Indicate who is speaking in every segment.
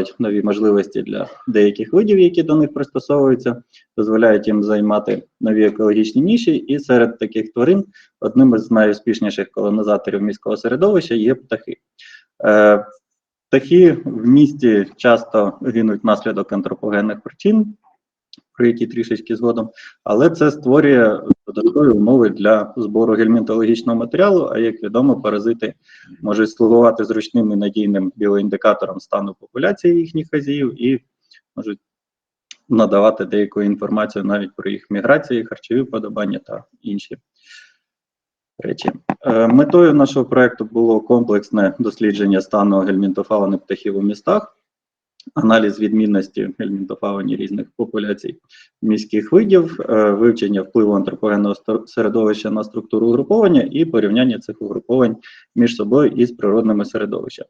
Speaker 1: відкривають нові можливості для деяких видів, які до них пристосовуються, дозволяють їм займати нові екологічні ніші. І серед таких тварин одним із найуспішніших колонізаторів міського середовища є птахи. Е, Птахи в місті часто гинуть внаслідок антропогенних причин, про які трішечки згодом, але це створює додаткові умови для збору гельмінтологічного матеріалу. А як відомо, паразити можуть слугувати зручним і надійним біоіндикатором стану популяції їхніх хазіїв і можуть надавати деяку інформацію навіть про їх міграції, харчові подобання та інші речі. Е, Метою нашого проекту було комплексне дослідження стану гельмінтофауни птахів у містах, аналіз відмінності гельмінтофауні різних популяцій міських видів, е, вивчення впливу антропогенного середовища на структуру угруповання і порівняння цих угруповань між собою із природними середовищами.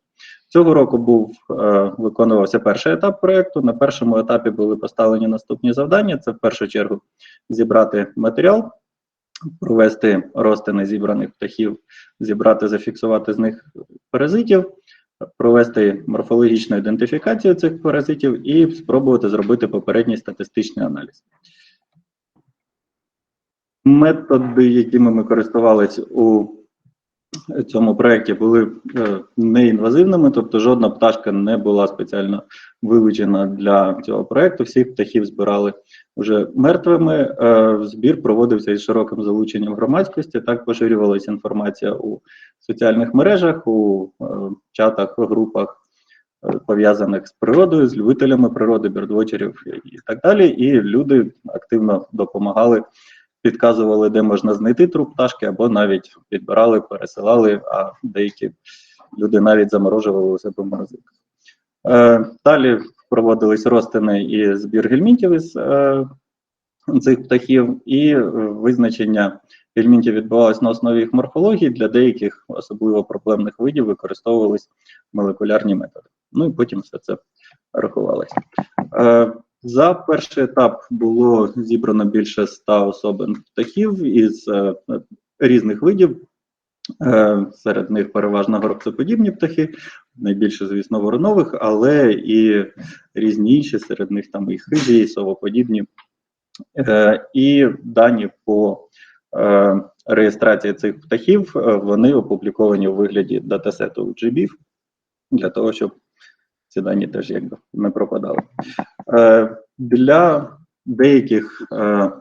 Speaker 1: Цього року був е, виконувався перший етап проекту. На першому етапі були поставлені наступні завдання: це в першу чергу зібрати матеріал, провести розтини зібраних птахів, зібрати, зафіксувати з них паразитів, провести морфологічну ідентифікацію цих паразитів і спробувати зробити попередній статистичний аналіз. Методи, якими ми користувалися у цьому проєкті, були е, неінвазивними, тобто жодна пташка не була спеціально вилучена для цього проєкту. Всіх птахів збирали вже мертвими. Збір проводився із широким залученням громадськості. Так поширювалася інформація у соціальних мережах, у е, чатах, групах. е, Пов'язаних з природою, з любителями природи, бірдвочерів і так далі. І люди активно допомагали, підказували, де можна знайти труп пташки, або навіть підбирали, пересилали, а деякі люди навіть заморожували у себе. Е, Далі проводились розтини і збір гельмінтів із е, цих птахів, і е, визначення гельмінтів відбувалось на основі їх морфології. Для деяких особливо проблемних видів використовувались молекулярні методи. Ну і потім все це рахувалося. Е, за перший етап було зібрано більше ста особин птахів із е, різних видів. Е, Серед них переважно горобцеподібні птахи, найбільше, звісно, воронових, але і різні інші, серед них там і хижі, і совоподібні. Е, І дані по е, реєстрації цих птахів вони опубліковані у вигляді датасету GBIF, для того, щоб ці дані теж якби не пропадали. Для деяких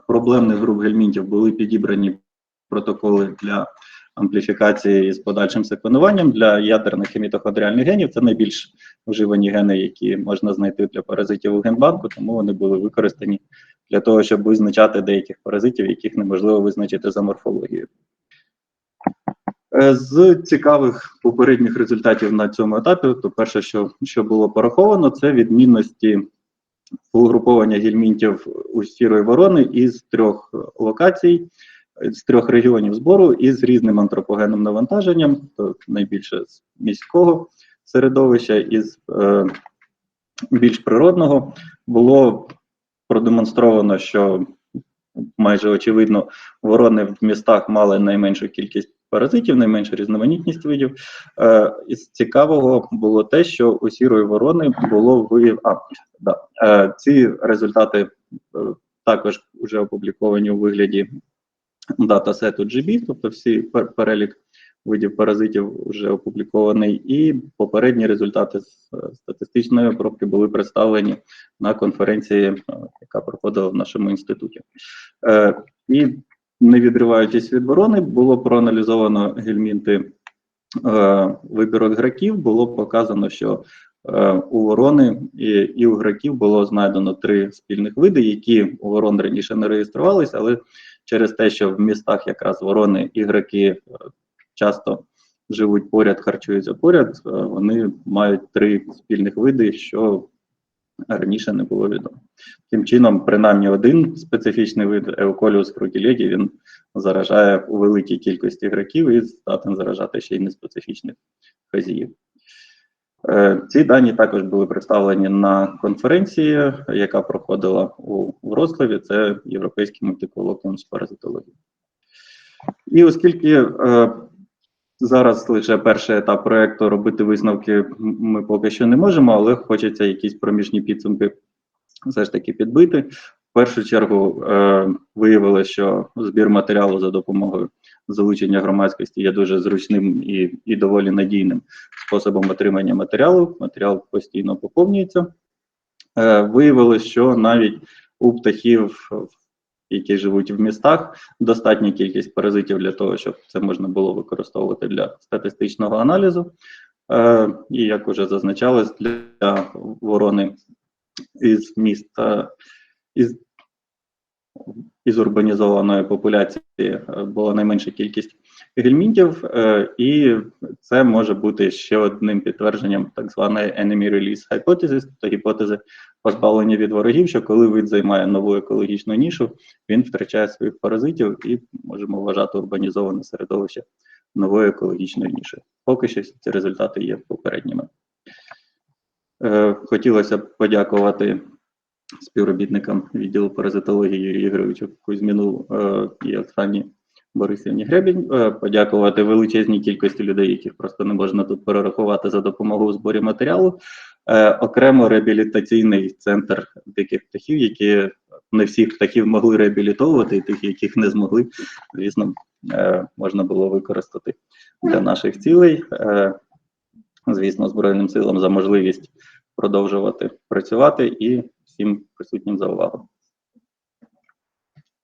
Speaker 1: проблемних груп гельмінтів були підібрані протоколи для ампліфікації з подальшим секвенуванням для ядерних і мітохондріальних генів. Це найбільш вживані гени, які можна знайти для паразитів у генбанку, тому вони були використані для того, щоб визначати деяких паразитів, яких неможливо визначити за морфологією. Е, З цікавих попередніх результатів на цьому етапі, то перше, що, що було пораховано, це відмінності угруповання гельмінтів у сірої ворони із трьох локацій, з трьох регіонів збору із різним антропогенним навантаженням, то найбільше з міського середовища із е, більш природного, було продемонстровано, що майже очевидно ворони в містах мали найменшу кількість паразитів, найменшу різноманітність видів. Е, із цікавого було те, що у сірої ворони було виявлено. А, да, е, ці результати е, також вже опубліковані у вигляді датасету GB, тобто всі перелік видів паразитів вже опублікований, і попередні результати е, статистичної обробки були представлені на конференції, е, яка проходила в нашому інституті. Е, І не відриваючись від ворони, було проаналізовано гельмінти вибірок граків, було показано, що у ворони і, і у граків було знайдено три спільних види, які у ворон раніше не реєструвалися, але через те, що в містах якраз ворони і граки е, часто живуть поряд, харчуються поряд, е, вони мають три спільних види, що раніше не було відомо. Таким чином, принаймні один специфічний вид еуколіус фрутілегі, він заражає у великій кількості граків і здатен заражати ще й неспецифічних хазіїв. Е, Ці дані також були представлені на конференції, яка проходила у Вроцлаві. Це Європейський мультиколокіум з паразитології. І оскільки е, Зараз лише перший етап проекту робити висновки ми поки що не можемо, але хочеться якісь проміжні підсумки все ж таки підбити. Першу чергу е, виявилося, що збір матеріалу за допомогою залучення громадськості є дуже зручним і, і доволі надійним способом отримання матеріалу. Матеріал постійно поповнюється. Е, виявилось, що навіть у птахів, які живуть в містах, достатня кількість паразитів для того, щоб це можна було використовувати для статистичного аналізу. Е, і як уже зазначалось, для ворони із міста із, із урбанізованої популяції е, була найменша кількість гельмінтів, е, і це може бути ще одним підтвердженням так званої enemy release hypothesis, тобто гіпотези позбавлення від ворогів, що коли вид займає нову екологічну нішу, він втрачає своїх паразитів і можемо вважати урбанізоване середовище новою екологічною нішою. Поки що ці результати є попередніми. Е, Хотілося б подякувати співробітникам відділу паразитології Ігоровичу Кузьміну е, і Оксані Борисівні Гребінь, е, подякувати величезній кількості людей, яких просто не можна тут перерахувати за допомогою у зборі матеріалу. Е, Окремо реабілітаційний центр диких птахів, які не всіх птахів могли реабілітовувати, і тих, яких не змогли, звісно, можна було використати для наших цілей. Звісно, Збройним силам за можливість продовжувати працювати і всім присутнім за увагу.